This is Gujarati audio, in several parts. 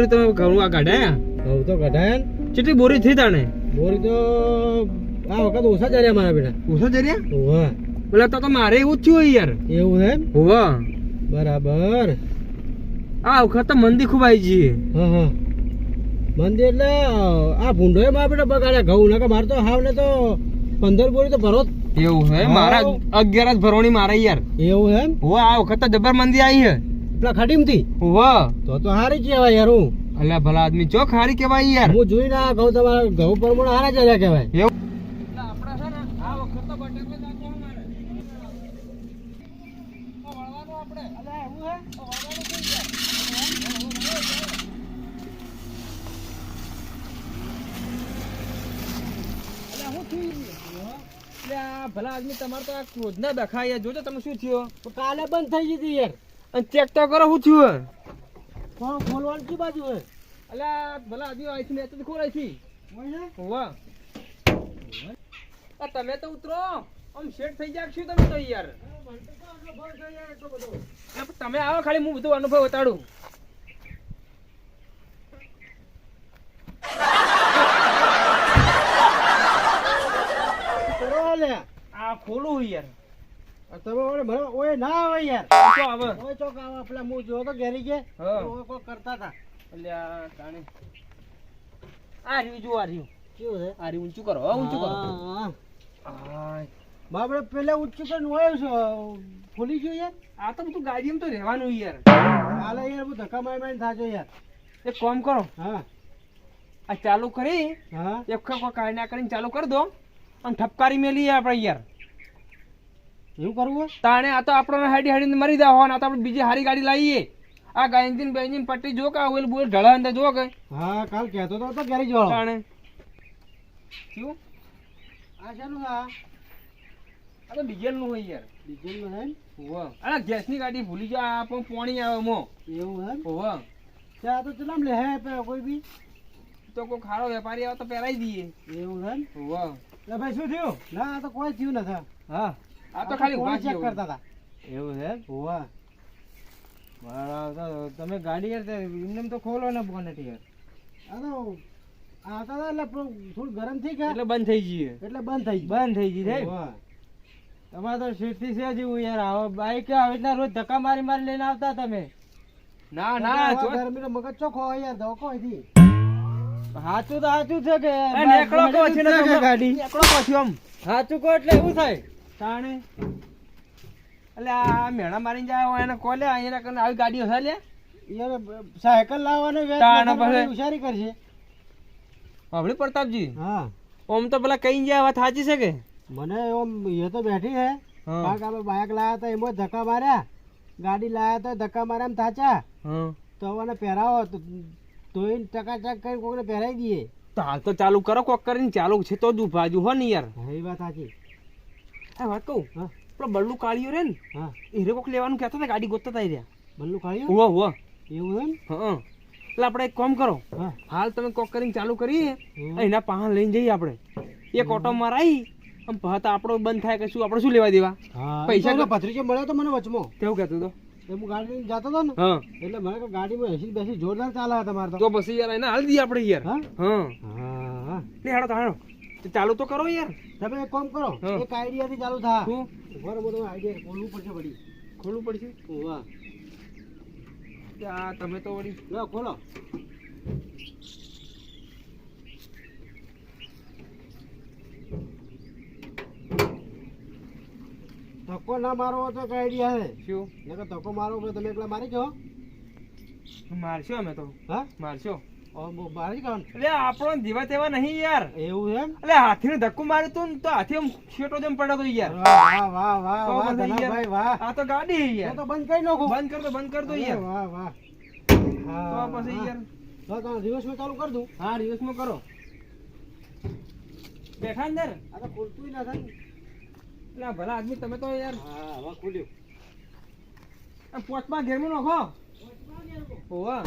કર્યું તમે ઘઉં આ કાઢ્યા? ઘઉં તો કઢાયા ને. કેટલી બોરી થઈ તાણે? બોરી તો આ વખત ઓછા જર્યા મારા બેટા. ઓછા જર્યા હોવા. બોલા તો તો મારે એવું જ થયું યાર. એવું એમ? હોવા. બરાબર. આ વખત તો મંદી ખૂબ આવી જઈએ હા હા. મંદિર એટલે આ ભૂંડોએ મારા બેટા બગાડ્યા ઘઉં. ના કે મારે તો હાવ ને તો પંદર બોરી તો ભરો એવું હે મારા અગિયાર જ ભરવાની મારા યાર. એવું એમ? હોવા આ વખત તો જબર મંદી આવી હે પેલા નથી વાહ. તો તો હારી કહેવાય યાર હું. અલ્યા ભલા આદમી ચો હારી કેવાય યાર. હું જોઈ ના ઘઉં તમારા ઘઉં પ્રમાણે હારા જર્યા કહેવાય. એવું. આપડા છે ને આ વખત તો બટેકો જ આપવો મારે વળવાનું આપણે અલ્યા એવું હે? વળવાનું થઈ જાય અલ્યા હું થયું? એટલે આ ભલા આદમી તમારે તો આ ક્રોધના દેખાય જોજો તમે શું થયો? કાલે બંધ થઈ ગઈ હતી યાર. અને ચેક તો કરો શું થયું કોણ ખોલવાની કી બાજુ હે અલ્યા ભલા આદમી આવી છે ને તો ખોલાઈ છે. હોવા. આ તમે તો ઉતરો. આમ શેઠ થઈ જાય શું તમે તો યાર? તમે આવો ખાલી હું બધું અનુભવ બતાડું આ ખોલું યાર. તમે ઓય ના આવે યાર. શું આવે. ઓય પેલા હું તો ઘેરી કે ઓય કોઈ કરતા હતા અલ્યા કાણે. આ રહ્યું જો આ રહ્યું કેવું છે? આ રહ્યું ઊંચું કરો હો, ઊંચું કરો. હા, હા. બાપડે પેલા ઊંચું કરીને ઓય છે ફૂલી ગયું યાર. આ તો બધું ગાડીમાં તો રહેવાનું યાર. હાલે યાર હું ધક્કા મારી મારી થાજો યાર. એક કામ કરો. હા. આ ચાલુ કરી હા. એક વખત કાઢી ના કરીને ચાલુ કરી દો. અને ઠપકારી મેલી આપણે યાર. એવું કરવું હોય? તાણે આ તો આપણને હાડી હાડીને મરી હોવા આ તો આપણે બીજી હારી ગાડી લાવીએ. આ ગાયંતીન બેંજીન પટ્ટી જો કે ઓલ બોલ ઢળા અંદર જો કે. હા કાલ કહેતો તો તો ગેરેજ વાળો. તાણે. શું? આ શાનું આ? આ તો ડીઝલનું હોય યાર. ડીઝલનું છે ને? ઓવા અરે ગેસની ગાડી ભૂલી જા આ પણ પોણી આવે મો. એવું હે ને? ઓવા ચા તો ચલામ લે હે પે કોઈ બી. તો કોઈ ખારો વેપારી આવે તો પહેરાઈ દઈએ. એવું હે ને? ઓવા એટલે ભાઈ શું થયું? ના આ તો કોઈ થયું નથી. હા. આ તો ખાલી ઊભા ચેક કરતા હતા? એવું છે? હોવા બરાબર તમે ગાડી યાર એમને તો ખોલો ને બોનેટ યાર. આ તો હતા એટલે થોડું ગરમ થઈ ગયા. એટલે બંધ થઈ જઈએ એટલે બંધ થઈ બંધ થઈ ગઈ હોવા. તમારે તો સીટથી છે જેવું યાર. આવો બાઈક આવી રીતના રોજ ધક્કા મારી મારી લઈને આવતા તમે. ના ના ગરમી નો મગજ ચોખ્ખો હોય યાર ધોકો અહીંથી. સાચું તો સાચું છે કે નેકળો કહો છે ને છે કે તમે. ગાડી? નેકળો પછી આમ? સાચું કહો એટલે એવું થાય. તાણે. એટલે આ મેળા મારીને જાય હોય એને કોલે અહીંયા કરીને આવી ગાડીઓ છે લે. યાર સાયકલ લાવવાનો તાણે પછી? હોશિયારી કરશે. આપણે પ્રતાપજી હા. ઓમ તો પેલા કઈ જાય વાત સાચી છે કે? મને ઓમ એ તો બેઠી હે. હા. આપણે બાઇક લાયા તો એમાં ધક્કા માર્યા. ગાડી લાયા તો ધક્કા માર્યા એમ થાચા. તો મને પહેરાવો તો ટકા ટકાટક કરી કોઈને પહેરાવી દઈએ. તો હાલ તો ચાલુ કરો કોક કરીને ચાલુ છે તો જ ઊભા હો ને યાર. હા એ વાત સાચી. આ વાત કહું? હા. પેલો બલ્લુ કાળિયો રે ને હા. એ કોક લેવાનું કહેતો હતા ગાડી ગોતતા હતા એ રહ્યા. બલ્લુ કાળિયો? હુવા હુવા એવું એમ? હા એટલે આપણે એક કામ કરો. હાલ તમે કોક કરીને ચાલુ કરીએ. એના પાહા લઈને જઈએ આપણે. એક ઓટો મારાઈ આમ ભાત આપણો બંધ થાય કે શું આપણે શું લેવા દેવા? પૈસા પથરીચો મળ્યો તો મને વચમાં. કેવું કહેતો હતો એ હું ગાડી લઈને જતો હતો ને એટલે મને ગાડીમાં એસી બેસી જોરદાર ચાલે તમારે તો. પછી યાર એને હાલ દઈએ આપણે યાર. હા? હા. હા. લે હાડો તો હાડો ચાલુ તો કરો યાર. તમે એક કામ કરો. એક આઈડિયા થી ચાલુ થા. શું બરોબર આઈડિયા ખોલવું પડશે વળી. ખોલવું પડશે? વાહ આ તમે તો વળી લો ખોલો. ધક્કો ના મારો તો કઈ આઈડિયા હે. શું? નકર ધક્કો મારો તમે એકલા મારી જાઓ મારશો અમે તો. હા? મારશો. આપણો જેવા તેવા નહીં યાર. એવું એમ? એટલે હાથીને ધક્કો માર્યું તું તો હાથી આમ જેમ પડ્યો યાર. વાહ વાહ વાહ વાહ ધનાભાઈ વાહ. આ તો ગાડી યાર. તો બંધ કરી નાખો. બંધ કર દો બંધ કર દો યાર. વાહ વાહ. તો પછી યાર. તો તમે દિવસમાં ચાલુ કરી દઉં. હા દિવસમાં કરો. બેઠા અંદર? આ તો ખુલતું ના થાય એટલે ભલા આદમી તમે તો યાર. હા હવે ખુલ્યું. આ પોચમાં ઘેરમાં નાખો. હોવા.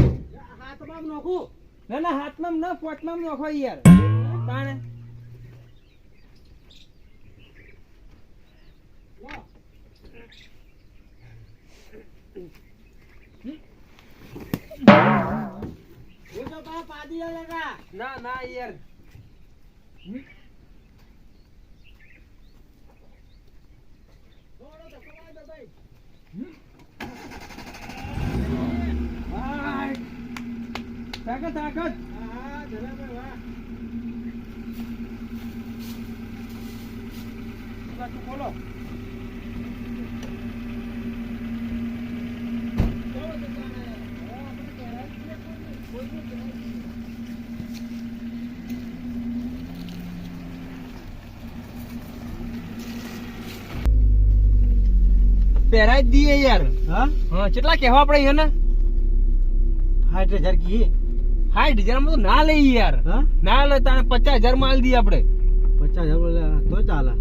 હા તો બાપ નાખું. ના ના હાથમાં ના પોટમાં નાખો યાર. પાણે ના ના યાર થોડો ધક્કો માર દે ભાઈ તાકાત તાકાત. હા બોલો. પહેરાઈ દઈએ યાર. હા? હા કેટલા કહેવા આપણે અહીંયા સાઠ હજાર કી હાઈટ ડિઝાઇનમાં તો ના લઈ યાર. ના લે તને પચાસ હજારમાં આલી દઈએ આપણે. પચાસ હજાર તો ચાલે.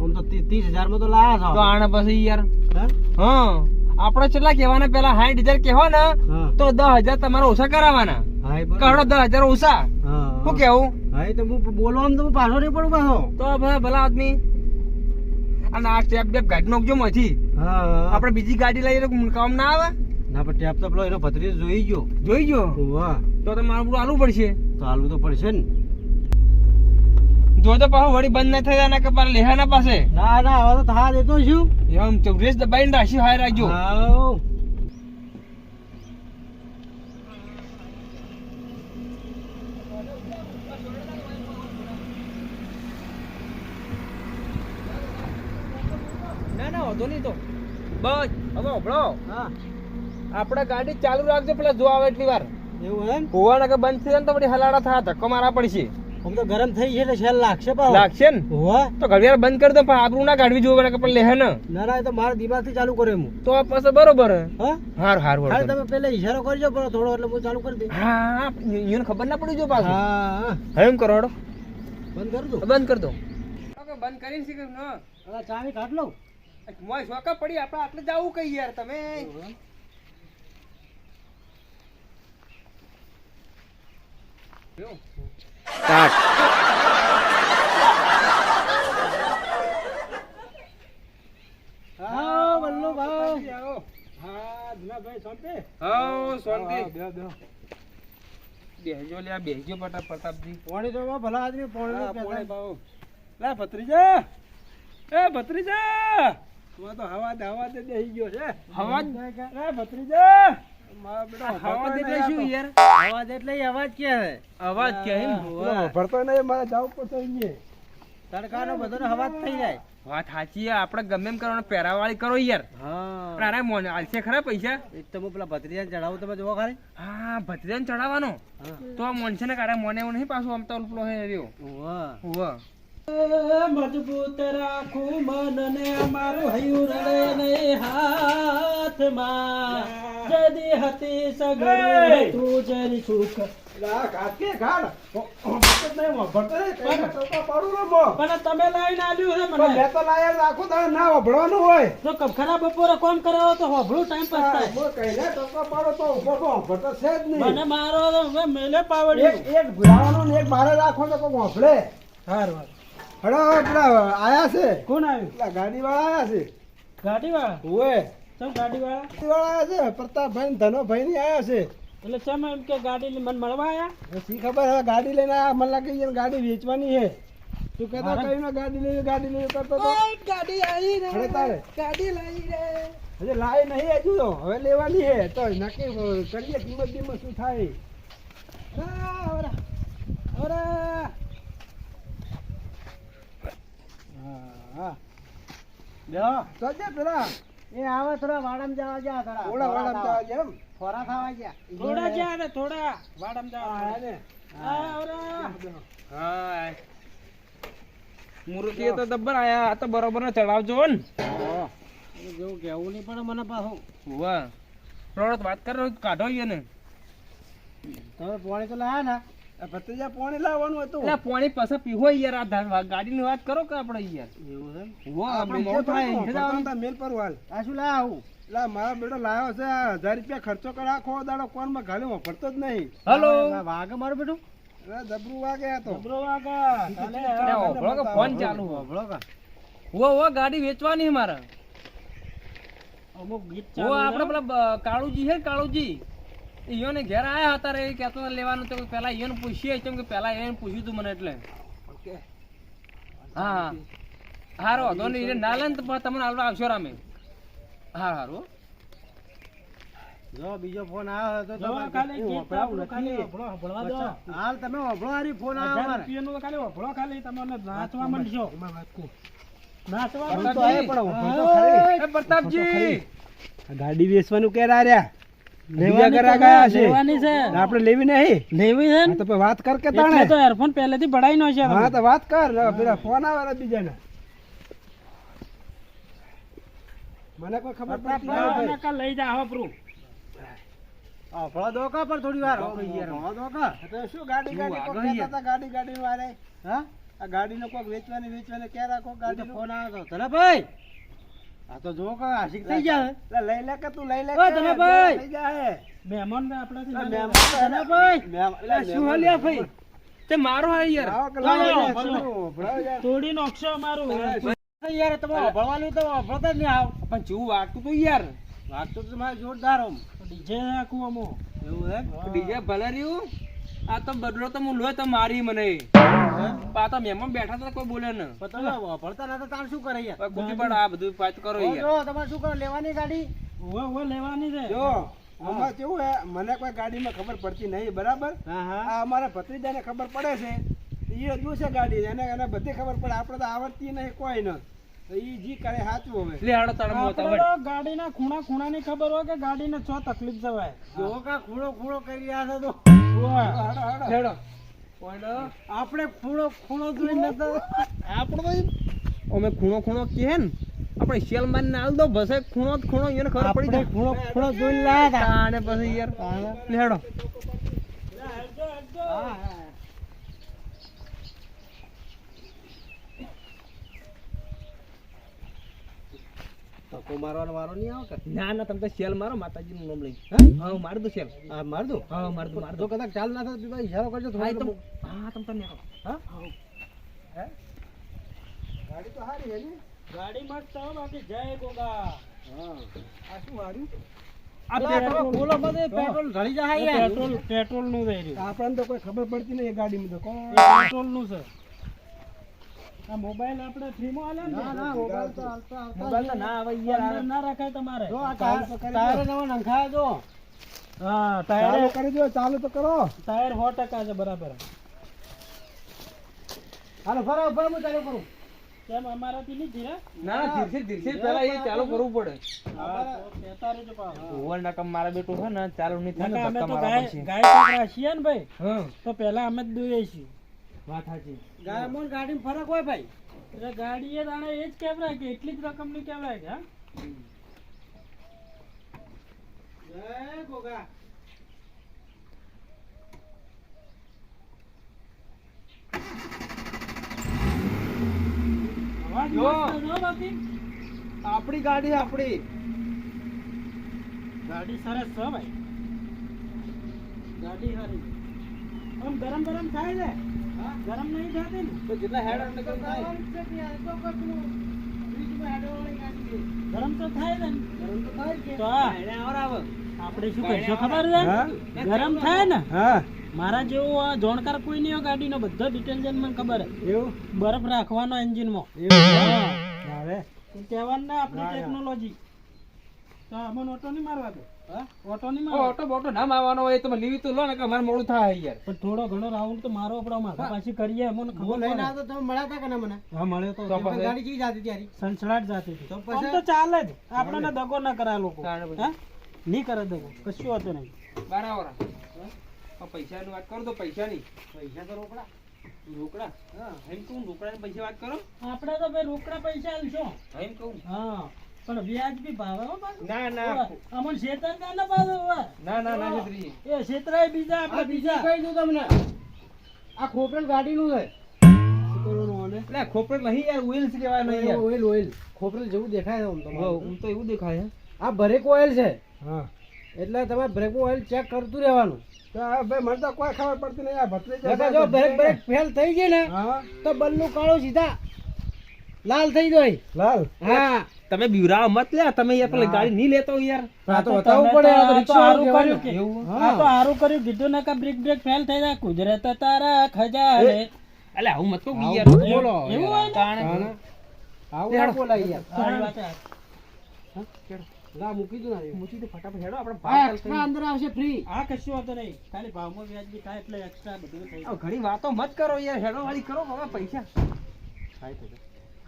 આમ તો ત્રીસ હજારમાં તો લાયા તો આને પછી યાર. હા? હા આપણે કેટલા કહેવાના પેલા સાઠ હજાર કહેવા ને તો દસ હજાર તમારે ઓછા કરાવવાના. હા. કાઢો દસ હજાર ઓછા. શું કેવું હા તો હું બોલવામાં તો પાછો નહીં પડું પાછો. તો ભલા આદમી. અને આ સ્ટેપ બેપ ગાડી નાખજો માંથી હા. આપણે બીજી ગાડી લઈએ તો કામ ના આવે? ના પણ ટેપ તો પેલો એનો ભત્રીજો જોઈ ગયો. જોઈ ગયો? વાહ તો તો મારું આલવું પડશે. તો હાલવું તો પડશે ને. જો તો પાછો વળી બંધ ના થઈ જાય કપાર પાછા લેહા ના પાસે. ના ના હવે તો થા દેતો છું. એમ ચોગ્રેસ દબાઈને રાશી હાય રાખજો. ના ના વાંધો નહીં તો. બસ હવે હભળો. હા. આપણે ગાડી ચાલુ રાખજો પેલા જો આવે એટલી વાર. એવું એમ? હોવાના કે બંધ થઈ જાય ને તો પછી હલાડા થયા ધક્કો મારા પડશે. આમ તો ગરમ થઈ છે એટલે શેલ લાગશે પણ લાગશે ને? હોવા. તો ઘડિયાળ બંધ કરી દો પણ આબરૂ ના કાઢવી જોવે કે પણ લેહે ને. ના ના એ તો મારા દિમાગથી ચાલુ કર્યો હું તો પછી બરોબર. હા? હાર હાર ખાલી તમે પેલા ઈશારો કરજો પણ થોડો એટલે હું ચાલુ કરી દે હા યુન ખબર ના પડી જો પાછું. હા હા. એમ કરો હેડો. બંધ કર દો. બંધ કર દો. બંધ કરીને શીખ ન ચાવી કાઢ લઉં મોય શોકા પડી આપણે આટલે જાવું કઈ યાર તમે. હા વલ્લુભાઈ આવો હા ધનાભાઈ શાંતિ? હાઉ શાંતિ. હા, બેહો, બેહો. બેહજો લે બેહજો પટા પ્રતાપજી પાણી બહુ ભલા આદમી પાણી હા. પાણી પાવો. લે ભત્રીજા. એ ભત્રીજા. તું તો હવા દે દે ગયો છે. હવા ભત્રીજા. મારા બેટા હવા દે એટલે શું યાર? અવાજ એટલે અવાજ કે અવાજ કે ભરતો નહીં મારે જાવું પડશે તડકાનો બધાનો અવાજ થઈ જાય. વાત સાચી આપણે ગમે એમ કરવાનું પહેરાવાળી કરો યાર. હા. અરે મોને આલશે ખરા પૈસા? એક તો હું પેલા ભત્રીજાને ચડાવું તમે જોવો ખાલી. હા ભત્રીજાને ચડાવવાનો તો આ મોનશે ને કારે મોને એવું નહીં પાછું આમ તો પેલો હે હોવ. મજબૂત રાખું મનને મારું હયું રડે ને હાથમાં. જદી હતી સગડી તું જરી સુખ પણ તમે લઈને આવ્યું હે મને. તો કબખરા બપોરે કોમ કરાવો તો હોભળું ટાઈમ પાસ થાય. મને મારો તો હવે મેલે પાવડ્યું. હારું. આયા છે? કોણ આવ્યું? પેલા ગાડી વાળા આયા છે? ગાડી વાળા ઓએ ચમ ગાડી વાળા ગાડી વાળા આયા છે? પ્રતાપભાઈ ધનોભાઈ ની આયા છે. એટલે ચમ એમ કે ગાડી મને મળવા આયા? સી ખબર હવે ગાડી લઈને આયા? મને લાગે છે ગાડી વેચવાની છે. તું કહેતા કઈ ગાડી લઈને ગાડી લઈને કરતો તો ગાડી આવી રે તારે. ગાડી લાવી રે હજી લાવી નહીં હજુ તો. હવે લેવાની છે. તો નક્કી કરીએ. કિંમત કિંમત શું થાય? ઓરા આવરા. આવરા. હા હા બેહો ચાલજે પેલા એ આવે થોડા વાડામાં જવા જા થોડા. ઓલા વાળા જવા છે એમ? ખોરા ખાવા ગયા. થોડા જા ને થોડા વાડામાં જવા હા ને હા મૂર્તિ તો દબર આયા આ તો બરોબર ચડાવજો ને. જેવું કેવું નહીં પણ મને પાછું. વાહ. થોડો વાત કરો કાઢો ને તમે પોણી તો લાયા ને. ભત્રીજા પાણી લાવવાનું હતું એટલે પાણી પાસે પીવો યાર આ ધાર ગાડી ની વાત કરો કે આપણે યાર? એવું છે? એમ? આપણે મોટો થાય મેલ છે પર તો મેલ પર વાલ. આ શું લાવ આવું? લા મારા બેટો લાવ્યો છે આ હજાર રૂપિયા ખર્ચો કરા આખો દાડો કોણમાં ઘાલ્યો ભરતો જ નહીં. હલો. વાઘ મારું બેટું? અરે જબરું વાગે આ તો. જબરો વાગા. કે ફોન ચાલુ હો. હોભળો કે વો વો ગાડી વેચવાની મારા મારે. અમુક ગીત વો ચાલુ આપણે પેલા કાળુજી છે કાળુજી? ઈયોને ઘેર આયા હતા રે કહેતો લેવાનું તો પેલા ઈયોને પૂછીએ. કેમ કે પેલા એને પૂછ્યું તું મને એટલે. ઓકે. હા. હારો વાંધો નહીં એ ના તમને હાલવા આવશો રામે. હા હારું જો બીજો ફોન આવ્યો તો ખાલી ખાલી. હાલ તમે ઓભળો હારી ફોન આવ્યો મારે. ફોન તો આવ્યો પણ વપરો નાચવા ખરી. એ પ્રતાપજી. ગાડી વેચવાનું કે રહ્યા? બીજા ઘરે ગયા છે. આપણે લેવી નહીં? લેવી છે હા તો વાત કર કે તાણે? તો એરફોન પહેલેથી બડાઈ નો છે હા તો વાત કર. પેલા ફોન આવે બીજાને. મને કોઈ ખબર પડતી નહીં લઈ જા હપરું ભળો દો કા પર થોડી વાર. ભળો દો તો શું ગાડી ગાડી ગાડી ગાડી વારે હા? આ ગાડીનો કોક વેચવાની વેચવાની ક્યાં રાખો? ગાડી ફોન આવ્યો તો. ભાઈ. આ તો જો કા આશિક થઈ જાય લઈ લે કે તું લઈ લે કે, ભાઈ થઈ જાય મહેમાન ને આપણાથી આ મહેમાન લેવા. ધનાભાઈ. શું હાલ્યા ભાઈ? તે મારો હે યાર. લે. તોડી નાખશો અમારું. યાર તમે ભણવાનું તો ભળતા જ નહીં આવ. પણ જેવું વાગતું તું યાર. વાગતું તો મારે જોરદાર આમ. ડીજે આખું અમો એવું હે? ડીજે ભલે રહ્યું. આ તો બદલો તો હું લોય તો મારી મને. આ તો બેઠા હતા કોઈ બોલે ને પણ વાપરતા નતા તાર શું કરે યાર? ગુટી પડ આ બધું પાત કરો યાર. જો તમારે શું કરો લેવાની ગાડી? ઓવે ઓવે લેવાની છે. જો અમાર કેવું હે મને કોઈ ગાડીમાં ખબર પડતી નહીં બરાબર? આ અમારા ભત્રીજાને ખબર પડે છે. એ હજુ છે ગાડી એને એને બધી ખબર પડે આપણે તો આવડતી નહીં કોઈ ન. તો ઈ જી કરે સાચું હવે. લે હાડો તારે મોત ગાડીના ખૂણા ખૂણાની ખબર હોય કે ગાડીને ચો તકલીફ જવાય. જો કા ખૂણો ખૂણો કરી રહ્યા છે તો? હાડો હાડો આપણે ખૂણો ખૂણો જોઈ નતા આપણો અમે ખૂણો ખૂણો કહે ને આપણે શેલ મારીને આલ દો બસ ખૂણો જ ખૂણો એને ખબર પડી જાય. ખૂણો ખૂણો જોઈ લાયા હતા તાણે પછી યાર લેડો. હેડો હા, હા. ધક્કો મારવાનો વારો નહીં આવે કે ના ના તમે તો શેલ મારો માતાજી નું નામ લઈ હા? હા માર દો શેલ. હા માર દો હા માર દો માર દો કદાચ ચાલ ના થાય ભાઈ ઈશારો કરજો હા તમે હા તમે તો નેકો હા? હે? ગાડી તો હારી હે ને ગાડી મસ્ત હો બાકી. જય ગોગા. હા. આ શું માર્યું? આ અલા, તમે પેટ્રોલ પેટ્રોલ ઢળી જાય યાર. પેટ્રોલ પેટ્રોલનું આપણને તો કોઈ ખબર પડતી નહીં ગાડી ગાડીમાં તો કોણ? પેટ્રોલનું છે. આ મોબાઈલ આપણે ફ્રીમાં આલે ને ના ના મોબાઈલ તો હાલતા હાલતા મોબાઈલ તો ના આવે અંદર યાર ના રખાય તમારે. જો આ ટાયર ટાયર નવો નંખાય જો. હા ચાલુ ટાયર કરી દો ચાલુ તો કરો. ટાયર 100% છે બરાબર. હાલો ફરો ફરો હું ચાલુ કરું. કેમ અમારાથી નહીં ધીરા? ના ધીરથી ધીરથી. પહેલા એ ચાલુ કરવું પડે. કહેતા રહેજો પાછું. ઓવર નાકમ મારા બેટું છે ને ચાલુ નહીં થાય ને અમે ધક્કા મારવા પડશે. ગાય છોકરા છીએ ને ભાઈ હા. તો પહેલા અમે જ દોઈએ છીએ. વાત સાચી. ગાયમાં ગાડીમાં ફરક હોય ભાઈ. એટલે ગાડી એ દાણે એ જ કેવડાય કે એટલી જ રકમની કેવડાય કે જય ગોગા. અવાજ જો. મસ્ત છે હો બાકી આપણી ગાડી આપણી. ગાડી સરસ છે ભાઈ. ગાડી સારી આમ ગરમ ગરમ થાય છે? ગરમ નહીં થતી ને? તો જેટલા હેડ એટલે કેમ થાય. ગરમ તો થાય ને. તો આ એને આવર આપણે શું કહીશું ખબર છે? ગરમ થાય ને? હા. મારા જેવો આ જાણકાર કોઈ નહીં હોય ગાડીનો બધો ડિટેલ છે મને ખબર છે. એવું? બરફ રાખવાનો એન્જિનમાં. એવું? હવે કહેવાનું ને આપણી ટેકનોલોજી તો અમને ઓટો નહીં મારવા દો? ઓટો નહીં ઓ, ઓટો બોટો ના મારવાનો હોય તમે લીવી તો લો ને કે અમારે મોડું થાય યાર. પણ થોડો ઘણો રાઉન્ડ તો મારો આપણો માથા પાછી કરીએ અમને ખબર લઈને આવતો તમે મળ્યા કે ના મને? હા મળ્યો તો. તો પણ પછી? ગાડી ચીજ હતી ત્યારે સંસળાટ જાતી હતી. તો પછી? તો ચાલે જ. આપણને દગો ના કરાય લોકો. હા? નહીં કરે દગો. કશું હતું નહીં. બરાબર પૈસા ની વાત કરો તો પૈસા ની પૈસા તો રોકડા. રોકડા? હા. એમ કહું રોકડા પૈસા વાત કરો. આપણે તો ભાઈ રોકડા પૈસા આલશો એમ કહું. હા. પણ વ્યાજ બી ભાવે હો ના ના. અમન શેતર ના ના ઓવે. ના ના ના છત્રી. એ શેતરાય બીજા આપણે બીજા કહી દઉં તમને? આ ખોપરેલ ગાડીનું છે. એટલે નહીં યાર વ્હીલ્સ કહેવાય નહીં યાર. Oil oil. ખોપરેલ જેવું દેખાય આમ હું તો એવું દેખાય આ બ્રેક ઓઇલ છે. હા. એટલે તમે બ્રેક ઓઇલ ચેક કરતું રહેવાનું. ભાઈ મને તો કોઈ ખબર પડતી નહીં આ ભત્રીજા બ્રેક બ્રેક ફેલ થઈ ગઈ ને તો બલ્લું કાળું સીધા. લાલ થઈ જાય લાલ? હા. તમે બીવરાવ મત લે તમે યાર પેલી ગાડી નહીં લેતો યાર. આ તો બતાવવું પડે આ તો રિક્ષા હારું કર્યું કે- આ તો હારું કર્યું કીધું ને કે બ્રેક બ્રેક ફેલ થઈ જાય. કુદરત તારા ખજાને એટલે આવું મત કહું યાર બોલો. એવું હોય. તાણે. આવું બોલાય યાર. સારી વાત છે. લા મૂકી દો ને મૂકી દો ફટાફટ. હેડો આપણે ભાવ એક્સ્ટ્રા અંદર આવશે ફ્રી આ કશું વાંધો નહીં. ખાલી ભાવમાં વ્યાજબી થાય એટલે એક્સ્ટ્રા બધું થઈ જાય. ઘણી વાતો મત કરો યાર. હેડો વાળી કરો હવે પૈસા.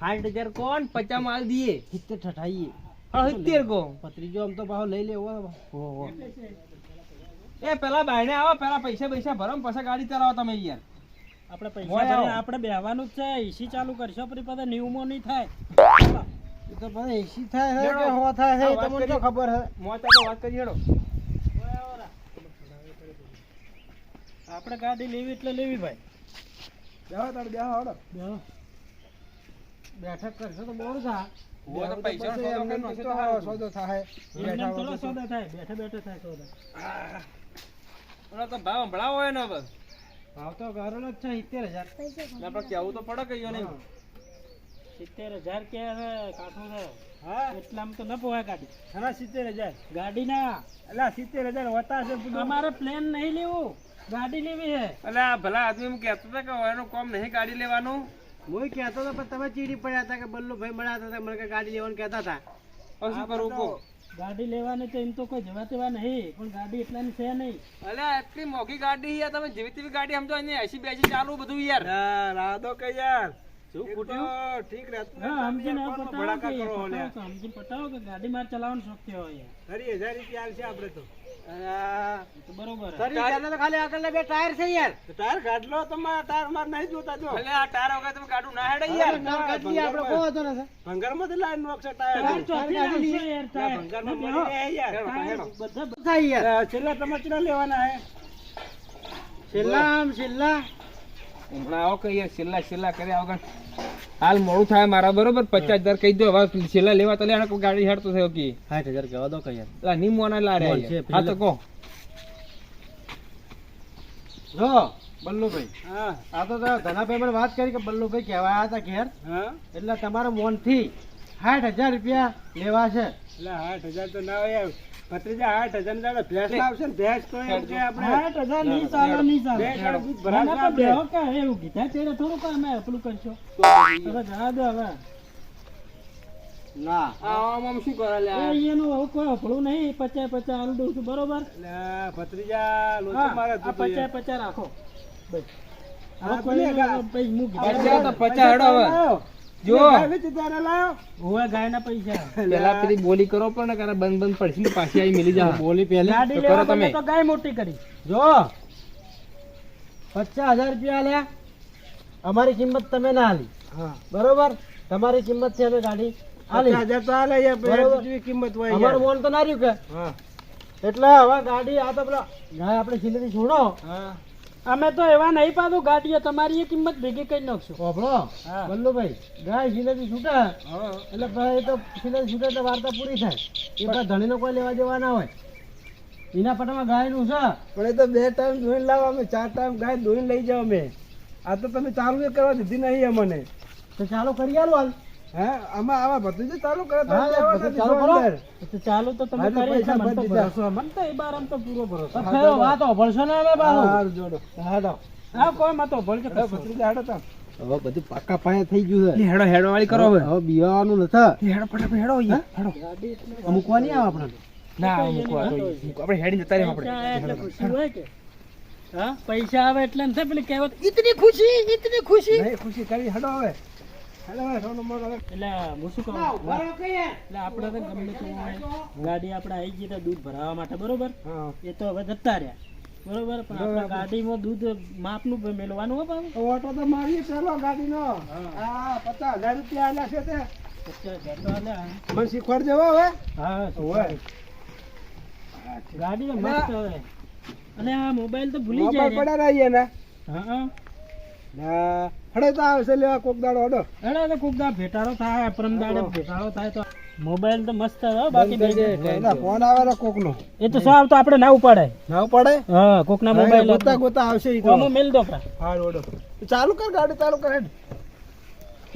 સાઠ હજાર કોણ? પચાસ માલ દીએ. સિત્તેર ઠઠાઈએ હા સિત્તેર કો. પત્રીજો આમ તો ભાવ લઈ લેવો એ પેલા બાયણે આવો પેલા પૈસા પૈસા ભરો પછી ગાડી ચલાવો તમે યાર. આપણે પૈસા આપણે બેહવાનું જ છે એસી ચાલુ કરશો પછી પાછા ન્યુમો નહીં થાય. એ તો પણ એસી થાય હે કે હો થાય હે હા, તમને તો ખબર હે. મોચા તો વાત કરી હેડો. આપણે ગાડી લેવી એટલે લેવી ભાઈ. બેહો તાર બેહો હેડો. બેહો. બેઠક કરશો તો બહુ થાય હોય તો બેહો તો પૈસાનો પછી સોદો એમને કરી તો નાખે તો હા, સારું. સોદો થાય બેઠા થોડો હોય તો. સોદા થાય. બેઠા બેઠા થાય સોદા. ઓલા તો ભાવ સંભળાવો હોય ને બસ ભાવ તો કરેલો જ છે સિત્તેર હજાર. આપણે કેવું તો પડે કહીયો નહીં સિત્તેર હજાર કે કાઠું છે. હા. એટલામાં તો ન પોવાય ગાડી. હા સિત્તેર હજાર. ગાડી ના એટલે સિત્તેર હજાર હોતા છે અમારે પ્લેન નહીં લેવું. ગાડી લેવી છે. એટલે આ ભલા આદમી એમ કહેતો હતો કે એનું કોમ નહીં ગાડી લેવાનું. હું કહેતો હતો પણ તમે ચીડી પડ્યા હતા કે બલ્લુભાઈ મળ્યા હતા મને કે ગાડી લેવાનું કહેતા હતા. હવે શું કરવું કહો ગાડી લેવાની તો એમ તો કોઈ જવા તેવા નહીં પણ ગાડી એટલાની છે નહીં. અલે એટલી મોંઘી ગાડી યાર તમે જેવી તેવી ગાડી સમજો ને એસી બેસી ચાલુ બધું યાર. રાધો કે યાર. શું ખૂટ્યું? ઠીક રહેતું હા સમજીને પટાવો કે. પટાવો તો સમજીને પટાવો કે ગાડી માર ચલાવવાનો શોખ થયો યાર. હરી હજાર રૂપિયા આપણે તો. છેલ્લા તમારે કેટલા લેવાના હે? છેલ્લા છેલ્લા. હમણાં આવો કઈ છેલ્લા છેલ્લા કર્યા વગર. હાલ મોડું થાય મારા બરોબર પચાસ હજાર કહી દો. હવે છેલ્લા લેવા તો લેવા ગાડી હેડતો થયો કે? સાઠ હજાર કહેવા દો કઈ યાર. એટલે ની મોના લારે હા તો કહો. જો બલ્લુભાઈ. હા. આ તો ધનાભાઈ મને વાત કરી કે બલ્લુભાઈ કહેવા આવ્યા હતા ઘેર. હા. એટલે તમારા મોનથી સાઠ હજાર રૂપિયા લેવા છે. એટલે સાઠ હજાર તો ના હોય ભત્રીજા આઠ હજાર દાડે ભેંસ લાવશે ને ભેંસ તો એમ કે આપણે આઠ હજાર નહીં ચાલે, નહીં ચાલે. બે ટાળું ના, ભરાશે આપણે. બેહો કે એવું કીધા. તેરે થોડું કાંઈ અમે પેલું કરશો. હવે જવા દો હવે. ના. આમ આમ શું કરે લે? એ હવે કોઈ હફળું નહીં. પચાસ પચાસ હાલ દઉં છું. બરોબર? ભત્રીજા હા, આ પચાસ પચાસ રાખો. બસ. હવે હા, કોઈ ભલે ગા- પછી મૂક પચાસ તો પચાસ હેડો હવે. જો. હોવે ગાયના પૈસા. પેલા પેલી બોલી કરો પણ કારણ બંધ બંધ પડશે ને પાછી આવી મિલી જા બોલી પહેલી કરો તમે. તો ગાય મોટી કરી. જો. પચાસ હજાર રૂપિયા આલ્યા અમારી કિંમત તમે ના આલી. બરોબર? તમારી કિંમત છે અમે ગાડી આલી. બરોબર? કિંમત અમારું મોન તો ના રહ્યું કે? એટલે હવે ગાડી આ તો પેલા ગાય આપણે છોડો. અમે તો એવા નહીં પાડું ગાડીઓ તમારી એ કિંમત ભેગી કરી નાખશું. ઓભળો. બલ્લુભાઈ ગાય સિલેરી છૂટા. એટલે ભાઈ એ તો સિલેરી છૂટે તો વાર્તા પૂરી થાય. એ બધા ધણી લોકો લેવા દેવા ના હોય. એના પટામાં ગાયનું છે. પણ એ તો બે ટાઈમ ધોઈને લાવો અમે ચાર ટાઈમ ગાય ધોઈને લઈ જાઓ અમે. આ તો તમે ચાલુ કરવા દીધી નહીં અમને. તો ચાલો કરી આલો હાલ. હે? આમાં આવા બધું જે ચાલુ કરે તો ચાલુ કરો. તો ચાલુ તો તમે કરી છે, પૈસા તો ભરોસો. મને તો એ બાર આમ તો પૂરો ભરોસો. થયો વાત ઓભળશો ને અમે બારું હારું જોડો. હાડો હા કોઈ માં તો ભળ કે હવે ભત્રીજા હેડો તા. હવે બધું પાકા પાયા થઈ ગયું છે. હેડો હેડો વાળી કરો હવે. હવે બીવાનું નથી. હેડો ફટાફટ હેડો હેડો. મૂકવા નહીં આવે આપણે ના મૂકવા તો આપણે હેડીને જતા આપણે. હા? પૈસા આવે એટલે ને થાય પેલી કહેવત ઇતની ખુશી ઇતની ખુશી. નહીં, ખુશી કરી હેડો હવે. ગાડી આપડે આવી ગઈ દૂધ ભરાવા માટે બરોબર? એ તો હવે જતા રહ્યા. બરોબર? પણ આપણે ગાડીમાં દૂધ માપનું મેળવાનું હોય ઓટો તો મારી પેલો ગાડીનો. હા. પચાસ હજાર રૂપિયા આલ્યા છે તે. પચાસ હજાર તો આલ્યા. મને શીખવાડ દેવો હવે. હા હોય. ગાડી મસ્ત હવે. અને આ મોબાઈલ તો ભૂલી જાય પડ્યા રહીએ ને હા હા. ના. હડે આવશે લેવા કોક દાડો હડો. અરે તો કોક દાડો ભેટારો થાય પરમ દાડે ભેટારો થાય તો મોબાઈલ તો મસ્ત હો બાકી ના ફોન આવે કોક નો એ તો સાવ તો આપણે ના ઉપાડે. ના ઉપાડે? હા કોક ના મોબાઈલ ગોતા ગોતા આવશે ઈ તો. આમાં મેલ દો પરા. હા રોડો ચાલુ કર ગાડી ચાલુ કર હેડ.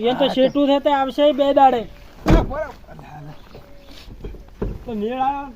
એ તો શેઠું થતે આવશે બે દાડે. તો મેળ આવ્યો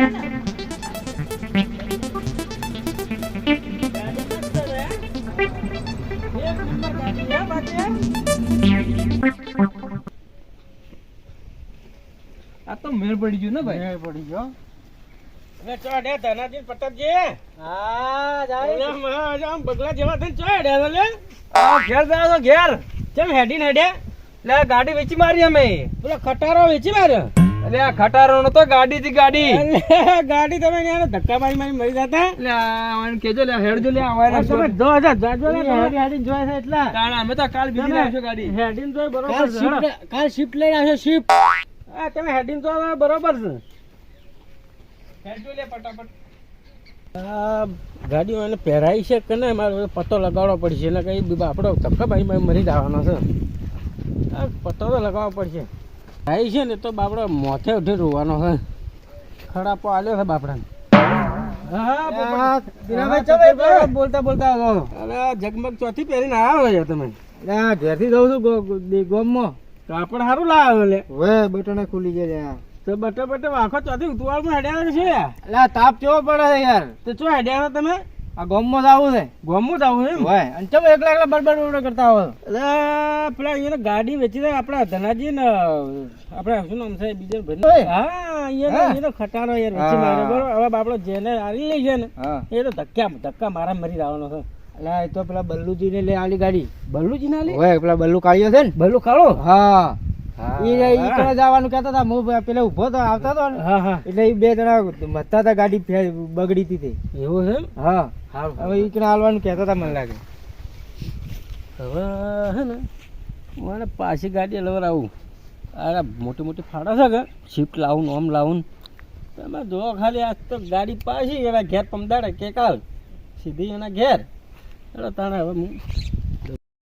આ તો મેળ પડી ગયું ને ભાઈ? મેળ પડી ગયો. એટલે ચોડે ધનાજી પટકજી હા જાય. આમ બગલા જેવા થઈને ચોડે લે. આ ઘેર જાવ તો ઘેર. કેમ હેડી હેડે? લે ગાડી વેચી મારી અમે. પેલો ખટારો વેચી માર્યો? અરે આ ખટારો નતો ગાડી થી ગાડી. ગાડી તમે ન્યાનો ધક્કા મારી મારી મરી જતા? લે આ કેજો લે હેડજો લે આવા તમે જો જા જાજો લે હેડી. હેડી જોય છે એટલા. કારણ અમે તો કાલ બીજી લાવશો ગાડી. હેડીને જોઈ બરોબર કાલ શિફ્ટ હેડો. કાલ શિફ્ટ લઈને આવશે શિફ્ટ. હા તમે હેડિંગ તો બરોબર છે. હેડજો લે ફટાફટ. આ ગાડીઓ એને પહેરાઈ છે કે નહીં? મારે પત્તો લગાવવો પડશે. એને કઈ આપણો ધક્કાભાઈ મરી જવાનો છે. આ પત્તો તો લગાવવો પડશે. આવી છે ને તો બાપડો મોથે ઉઠી રોવાનો છે. ખડાપો આલ્યો છે બાપડાને. બોલતા બોલતા અરે જગમગ ચોથી પહેરીને આવ્યો તમે. ઘેરથી જાઉં છું ગોમમાં. કાપડ સારું લાવ્યો લે. વે બટને ખુલી ગયા તો બટે બટે આખો ચોથી ઉતવાળમાં હેડ્યા છે? એટલે તાપ કેવો પડે છે યાર? તો ચો હેડ્યા છો તમે? આ ગોમમાં જાવું છે. ગોમું જ આવું એમ? હોય. અને ચમ એકલા એકલા બરબર બડબડ કરતા હોય? એટલે પેલા અહીંયા ગાડી વેચી દે આપણા ધનાજી ને આપણે શું નામ છે બીજા ભાઈ હા અહીંયા હા. અહીંયા ખટારો યાર વેચી મારે. બરોબર હવે બાપડો જેને આલી લઈ છે ને એ તો ધક્કા ધક્કા મારા મરી જવાનો છે. એટલે એ તો પેલા બલ્લુજી ને લઈ આલી ગાડી. બલ્લુજી ના લે ઓય પેલા બલ્લુ કાળિયો છે ને? બલ્લુ ખાલો હા. ઈ ઈ જવાનું કહેતા હતા હું પેલા ઊભો તો આવતા હતો ને. હા હા. એટલે એ બે જણા મથતા હતા ગાડી બગડી હતી તે. એવું છે હા. હવે ઈકડે હાલવાનું કહેતા હતા મને લાગે. હવે હે ને મારે પાછી ગાડી લવરાવું અરે મોટી મોટી ફાડા છે કે? શિફ્ટ લાવું ઓમ લાવું. તમે જો ખાલી આજ તો ગાડી પાછી એના ઘેર પમદાડે કે કાલ સીધી એના ઘેર. એટલે તાણે હવે હું